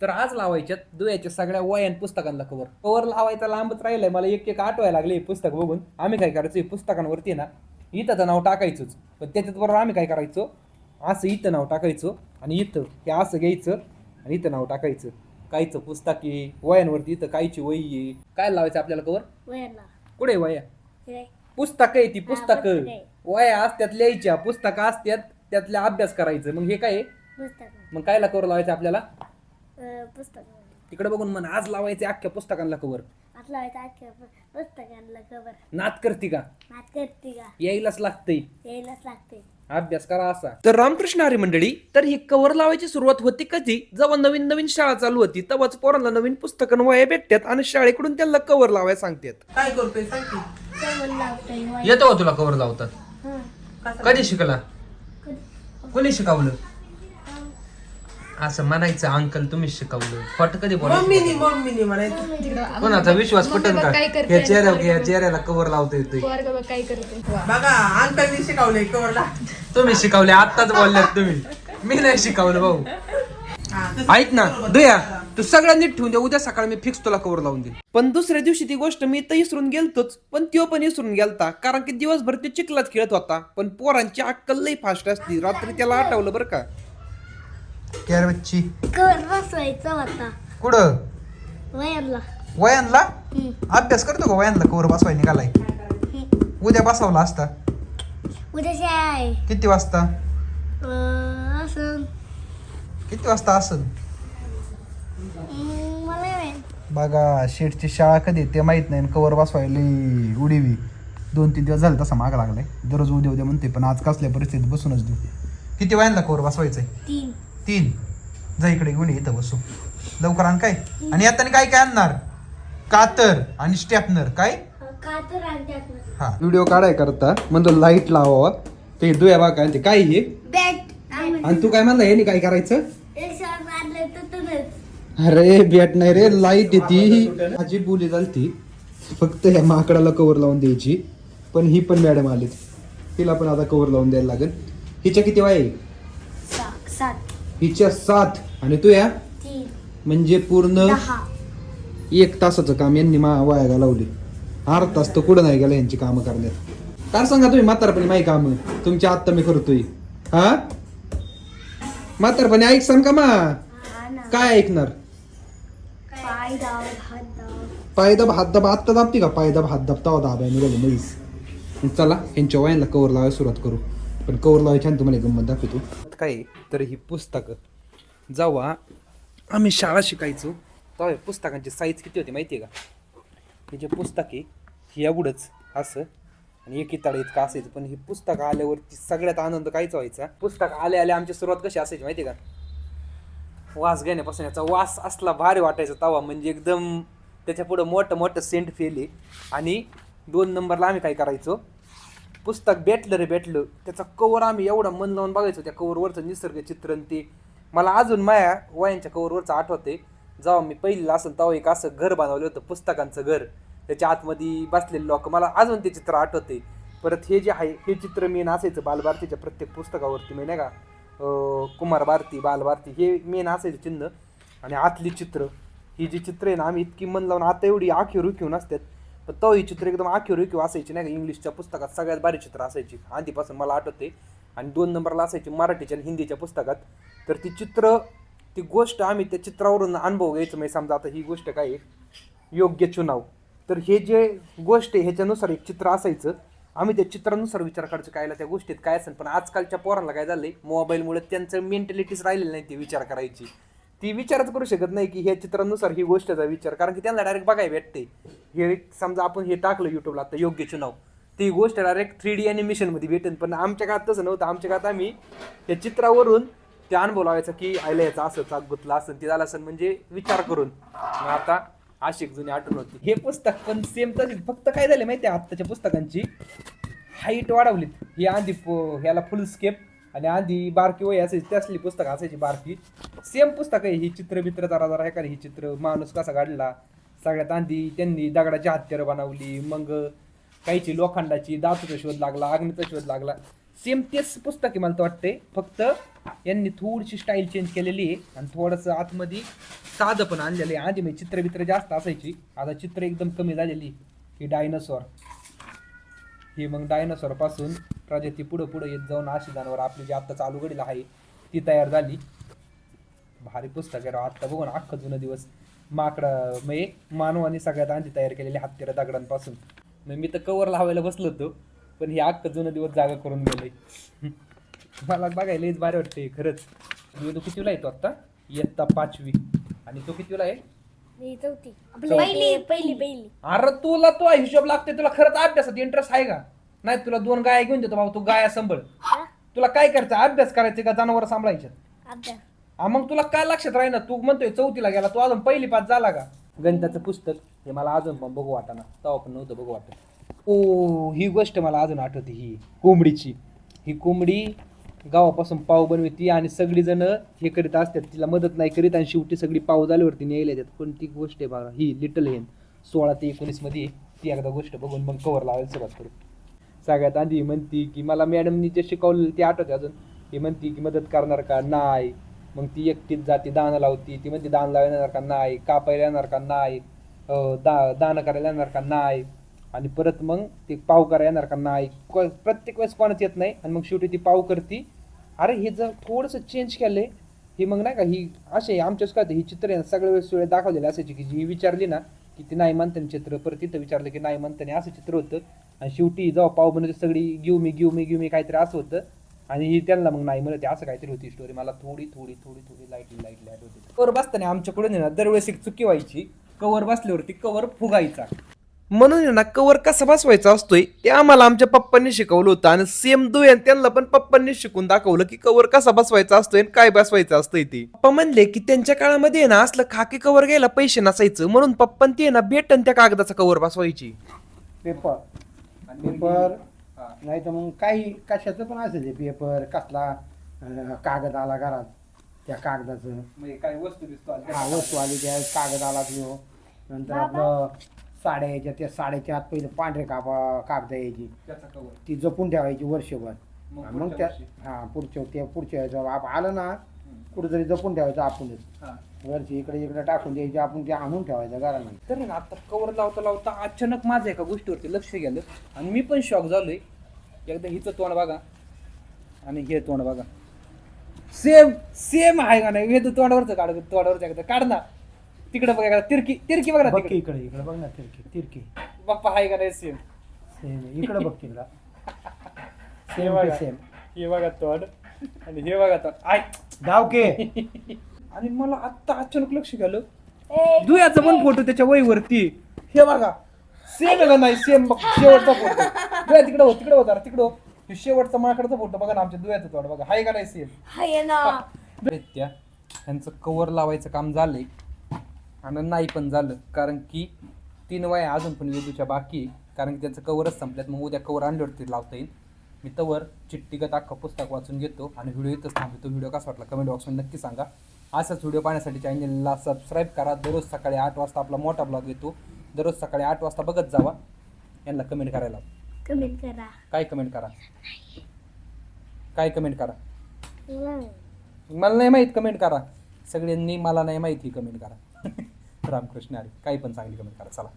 तर आज लावायच्यात दुयाच्या सगळ्या वयान पुस्तकांना कवर कवर लावायचा लांबच राहिलाय. मला एक एक आठवायला लागले हे पुस्तक बघून. आम्ही काय करायचं हे पुस्तकांवरती ना इथं नाव टाकायचंच. पण त्याच्यात बरोबर आम्ही काय करायचो असं इथं नाव टाकायचो आणि इथं हे असं घ्यायचं आणि इथं नाव टाकायचं. काहीचं पुस्तक आहे वयांवरती इथं काहीची वही आहे. काय लावायचं आपल्याला कवर कुठे वया? पुस्तकं आहे ती पुस्तकं. वया असत्यात लिहायच्या. पुस्तकं असत्यात त्यातल्या अभ्यास करायचं. मग हे काय मग कायला कवर लावायचं आपल्याला? अं, पुस्तक. तिकडे बघून म्हण आज लावायचे अख्ख्या पुस्तकांना कवर आतला व्हायचा अख्ख्या पु- पुस्तकांना कवर नात करती का? नात करते का? यायलाच लागतंय. यायलाच लागते अभ्यास करा असा. तर रामकृष्ण हरी मंडळी तर ही कवर लावायची सुरुवात होती कधी? जेव्हा नवीन नवीन शाळा चालू होती तेव्हाच पोरांना नवीन पुस्तकं वया भेटतात आणि शाळेकडून त्यांना कवर लावायला सांगतात. काय करतोय? सांग की. कवर लावतोय वय येतो तुला कवर लावतात? हं. कधी शिकला? कधी- कोणी शिकवलं. असं म्हणायचं अंकल तुम्ही शिकवलं. खोट कधी बोलायचं मम्मीनी मम्मीनी म्हणायचं. कोणाचा विश्वास पटन का? काय करते? या चेहऱ्या या चेहऱ्याला कवर लावता येतोय पोरगं बघ काय करते बघा अंकलनी शिकवलंय कवरला तुम्ही शिकवले आत्ताच बोलल्यात तुम्ही. मी नाही शिकवलं भाऊ. ऐक ना दया तू सगळं नीट ठेवून दे उद्या सकाळी मी फिक्स तुला कवर लावून देईन. पण दुसऱ्या दिवशी ती गोष्ट मी तर इसरून गेलतोच पण त्यो पण इसरून गेलता कारण की दिवसभर ते चिखलात खेळत होता. पण पोरांची अक्कल लई फास्ट असती रात्री त्याला आठवलं बरं का. क्या बच्ची कवर बसवायचा होता. कुठं? वयाला वयांला. अभ्यास करतो का वयांला कवर बसवाय निघालाय? उद्या बसवला असता. उद्या शाळा आहे. किती वाजता? अं, असं किती वाजता असल अं, मला नाही माहीत. बघा शेठची शाळा कधी आहे ते माहीत नाही कवर बसवायला उडीवी. दोन तीन दिवस झाले तसा माग लागलाय. दररोज उद्या उद्या म्हणते पण आज कसल्या परिस्थितीत बसूनच देऊ. किती वयांना कवर बसवायचंय? तीन. तीन. जा इकडे घेऊन ये, इथं बसू. लवकर आण काय? आणि आता काय काय आणणार? कातर आणि स्टॅपनर. काय? हा व्हिडिओ काढाय करता. म्हणतो लाइट लावावा. ते दुया बा काय ते काय हे? आणि तू काय म्हणला हे काय करायचं? अरे बॅट नाही रे लाइट येते माझी बोली चालती फक्त ह्या माकडाला कवर लावून द्यायची. पण ही पण मॅडम आली तिला पण आता कवर लावून द्यायला लागेल. हिच्या किती वय हिच्या सात. आणि तू या? तीन. म्हणजे पूर्ण दहा. एक तासाचं काम यांनी मा वाया घालवली. अर्धा तास तर कुठं नाही गेला यांची कामं करण्यात. काय सांगा तुम्ही म्हातारपणी माही कामं? तुमच्या आत्ता मी करतोय. हा? म्हातारपणी ऐक सांग का मा? हा ना. काय ऐकणार? पाय दाव हात दाव पाय दाब हात दाब आत्ता दाबती का? पाय दाब हात दाबता दाबाय निघालो म्हैस. मग चला यांच्या वयांना कवर लावायला सुरुवात करू. पण कवर लावायची छान तुम्हाला एक गंमत दाखवतो. काय तर ही पुस्तकं. जेव्हा आम्ही शाळा शिकायचो. तेव्हा पुस्तकांची साईज किती होती माहिती आहे का? हे जे पुस्तक आहे एवढंच असं. आणि एक इताडे इतकं असायचं पण ही पुस्तक आल्यावरती सगळ्यात आनंद काहीच व्हायचा. पुस्तक आले आले आमची सुरुवात कशी असायची माहिती आहे का? वास घेण्यापासून याचा वास असला भारी वाटायचा तवा म्हणजे एकदम त्याच्या पुढं मोठं मोठं सेंट फेले आणि दोन नंबरला आम्ही काय करायचो? पुस्तक भेटलं रे भेटलं. त्याचा कवर आम्ही एवढा मन लावून बघायचो त्या कवरवरचं निसर्ग चित्रण ते. मला अजून माया वयांच्या कवरवरचं आठवते जेव्हा मी पहिलं असं तेव्हा एक असं घर बांधवलं होतं पुस्तकांचं घर. त्याच्या आतमध्ये बसलेले लोक. मला अजून ते चित्र आठवते परत हे जे आहे हे चित्र मेन असायचं बालभारतीच्या प्रत्येक पुस्तकावरती मी नाही का? कुमार भारती बालभारती हे मेन असायचं चिन्ह. आणि आतली चित्र ही जी चित्र आहे ना आम्ही इतकी मन लावून आता एवढी आखी रुखीव नसतात पण तो ही चित्र एकदम आखीव किंवा असायची नाही का? इंग्लिशच्या पुस्तकात सगळ्यात भारी चित्र असायची. आधीपासून मला आठवते आणि दोन नंबरला असायची मराठीच्या आणि हिंदीच्या पुस्तकात. तर ती चित्र ती गोष्ट आम्ही त्या चित्रावरून अनुभव घ्यायचो. म्हणजे समजा आता ही गोष्ट काय आहे? योग्य चुनाव. तर हे जे गोष्ट आहे ह्याच्यानुसार एक चित्र असायचं. आम्ही त्या चित्रानुसार विचार करायचो कायला त्या गोष्टीत काय असेल? पण आजकालच्या पोरांना काय झालं आहे मोबाईलमुळे त्यांचं मेंटॅलिटीच राहिलेली नाही ती विचार करायची. ती विचारच करू शकत नाही की ह्या चित्रानुसार ही गोष्टचा विचार. कारण की त्यांना डायरेक्ट बघाय भेटते. हे समजा आपण हे टाकलं युट्यूबला आता योग्य चुनाव. ती गोष्ट डायरेक्ट थ्री डी ॲनिमेशनमध्ये भेटेल पण आमच्या काळात तसं नव्हतं. आमच्या काळात आम्ही त्या चित्रावरून ते अनुभव लावायचा की आयला याचा असं चाक गुतला असं ते झालं असं म्हणजे विचार करून. मग आता आशिक जुनी आठवण होती. हे पुस्तक पण सेम तशीच फक्त काय झालं माहिती आहे आत्ताच्या पुस्तकांची हाईट वाढवलीत. ही आधी ह्याला फुल स्केप आणि आधी बारकी वय असायची त्यासली पुस्तकं असायची बारकी. सेम पुस्तक आहे ही चित्र बित्र जरा जरा हे का रे, ही चित्र माणूस कसा काढला. सगळ्यात आधी त्यांनी दगडाची हत्यारं बनवली मग काहीची लोखंडाची दातूचा शोध लागला अग्नीचा शोध लागला. सेम तेच पुस्तक आहे मला तर वाटते फक्त यांनी थोडीशी स्टाईल चेंज केलेली आहे आणि थोडंसं आतमध्ये साधं पण आणलेलं आहे. आधी म्हणजे चित्र बित्र जास्त असायची. आता चित्र एकदम कमी झालेली ही डायनासॉर ही मग डायनासॉरपासून प्रजाती पुढं पुढं येत जाऊन अशी जनावर आपली जी आत्ता चालू घडीला आहे ती तयार झाली. भारी पुस्तक आहे राव. आत्ता बघू ना अख्खा जुना दिवस. माकडं म्हणजे मानवाने सगळ्यात आधी तयार केलेले हत्तीर दगडांपासून. मग मी तर कवर लावायला बसलो होतो पण हे अख्खं जुना दिवस जागा करून गेले. मला बघायला लईच भारी वाटते खरंच. मी तो कितीला येतो आत्ता? इयत्ता पाचवी. आणि तो कितीला आहे? मी चौथी. चौथी. पहिली पहिली पहिली. अरे तुला तो हिशोब लागते तुला खरंच अभ्यासात इंटरेस्ट आहे का? नाही तुला दोन गाया घेऊन देतो बाबा तू गाया सांभाळ? तुला काय करायचं? अभ्यास करायचे का जनावर सांभाळायचे? अभ्यास. हा मग तुला काय लक्षात राहीना? तू म्हणतोय चौथीला गेला तू अजून पहिली पाच झाला का? गणिताचं पुस्तक हे मला अजून पण बघू वाटाना. तेव्हा पण नव्हतं बघू वाटत. ओ ही गोष्ट मला अजून आठवते ही कोंबडीची. ही कोंबडी गावापासून पाव बनवती आणि सगळी जण हे करीत असतात. तिला मदत नाही करीत आणि शेवटी सगळी पाव झाल्यावरती न्यायला येतात. कोणती गोष्ट आहे बघा ही लिटल हेन सोळा ते एकोणीसमध्ये आहे. ती एकदा गोष्ट बघून मग कवर लावायला सुरुवात करू. सगळ्यात आधी म्हणती की मला मॅडमनी जे शिकवलेलं ते आठवते अजून. ती म्हणती की मदत करणार का? नाही. मग ती एकटीच जाते दाणं लावती. ती म्हणते दान लावायला येणार का? नाही. कापायला येणार का? नाही. दा दानं करायला येणार का? नाही. आणि परत मग ते पाव करायला येणार का? नाही. को- प्रत्येक वेळेस कोणाच येत नाही. आणि मग शेवटी ती पाव करती. अरे हे जर थोडंसं चेंज केलं हे मग नाही का ही असे आमच्याच काय ही चित्र आहे ना सगळ्या वेळेस वेळ दाखवलेलं असायची की जी विचारली ना की ती नाही म्हणताना चित्र. परत तिथं विचारलं की नाही म्हणताना असं चित्र होतं. आणि शेवटी जेव्हा पाव बनवते सगळी घेऊ मी घेऊ मी घेऊ मी काहीतरी असं होतं. आणि ही त्यांना मग नाही म्हणते असं काहीतरी होती स्टोरी मला थोडी थोडी थोडी थोडी लाईटली लाईटली आठवते कवर बसताना आमच्याकडून आहे ना दरवेळेस एक चुकी व्हायची. कवर बसल्यावरती कवर फुगायचा. म्हणून आहे ना कवर कसा बसवायचा असतोय ते आम्हाला आमच्या पप्पांनी शिकवलं होतं. आणि सेम दुय त्यांना पण पप्पांनी शिकून दाखवलं की कवर कसा बसवायचा असतोय आणि काय बसवायचं असतंय ते. पप्पा म्हणले की त्यांच्या काळामध्ये ना असलं खाकी कवर घ्यायला पैसे नसायचं. म्हणून पप्पान ते ना भेटन त्या कागदाचा कवर बसवायची. Paper paper? नाही तर मग काही कशाचं पण असेल ते पेपर कसला अं, कागद आला घरात त्या कागदाचं. म्हणजे काय वस्तू दिसतो हा वस्तू आली त्या कागद आला तो. नंतर आपलं साड्या यायच्या त्या साड्याच्या आत पहिले पांढरे कापा कागद यायची. त्याचा कवर ती जपून ठेवायची वर्षभर. मग पुढच्या त्या वर्षी? हा पुढच्या त्या पुढच्या आप आलं ना कुठेतरी जपून ठेवायचं आपणच. हा. वरची इकडे इकडे टाकून द्यायची आपण ते आणून ठेवायचं घराला. तर ना आता कवर लावता लावता अचानक माझं एका गोष्टीवरती लक्ष गेलं. आणि मी पण शॉक झालोय. एकदा हिचं तोंड बघा. आणि हे तोंड बघा. सेम सेम आहे का नाही? हे तर तोंडावरचं काढ तोंडावरचं एकदा काढ ना. तिकडे बघा एकदा तिरकी तिरकी बघा ना बघ तिकडे. इकडे इकडे बघ ना तिरकी तिरकी. बाप्पा आहे का नाही सेम सेम इकडे बघ तिकडं. सेम बघा. सेम हे बघा तोंड. आणि हे बघा तोंड. आय! डावके आणि मला आत्ता अचानक लक्ष गेलं. दुयाचा पण फोटो त्याच्या वहीवरती. हे बघा. सेम आहे का नाही? सेम बघ शेवटचा फोटो. दुया तिकडे हो तिकडे हो जरा तिकडे हो. हे शेवटचा माकडचा फोटो बघा ना आमच्या दुयाचा तोड. बघा हाय का नाही सेम हाय ना. त्या त्यांचं कवर लावायचं काम झालंय. आणि नाही पण झालं. कारण की तीन वया अजून पण वेदूच्या बाकी आहे. कारण की त्याचं कवरच संपल्यात. मग उद्या कवर आणल्यावरती लावता येईल. मी तवर चिठ्ठीगत अख्खं पुस्तक वाचून घेतो आणि व्हिडिओ इथंच थांबतो व्हिडिओ कसा वाटला कमेंट बॉक्समध्ये नक्की सांगा. असाच व्हिडिओ पाहण्यासाठी चॅनलला सबस्क्राईब करा. दररोज सकाळी आठ वाजता आपला मोठा ब्लॉग येतो. दररोज सकाळी आठ वाजता बघत जावा. यांना कमेंट करायला कमेंट करा. काय कमेंट करा? काय कमेंट करा. मला नाही माहीत कमेंट करा. सगळ्यांनी मला नाही माहिती कमेंट करा. रामकृष्ण हरी काही पण चांगली कमेंट करा. चला.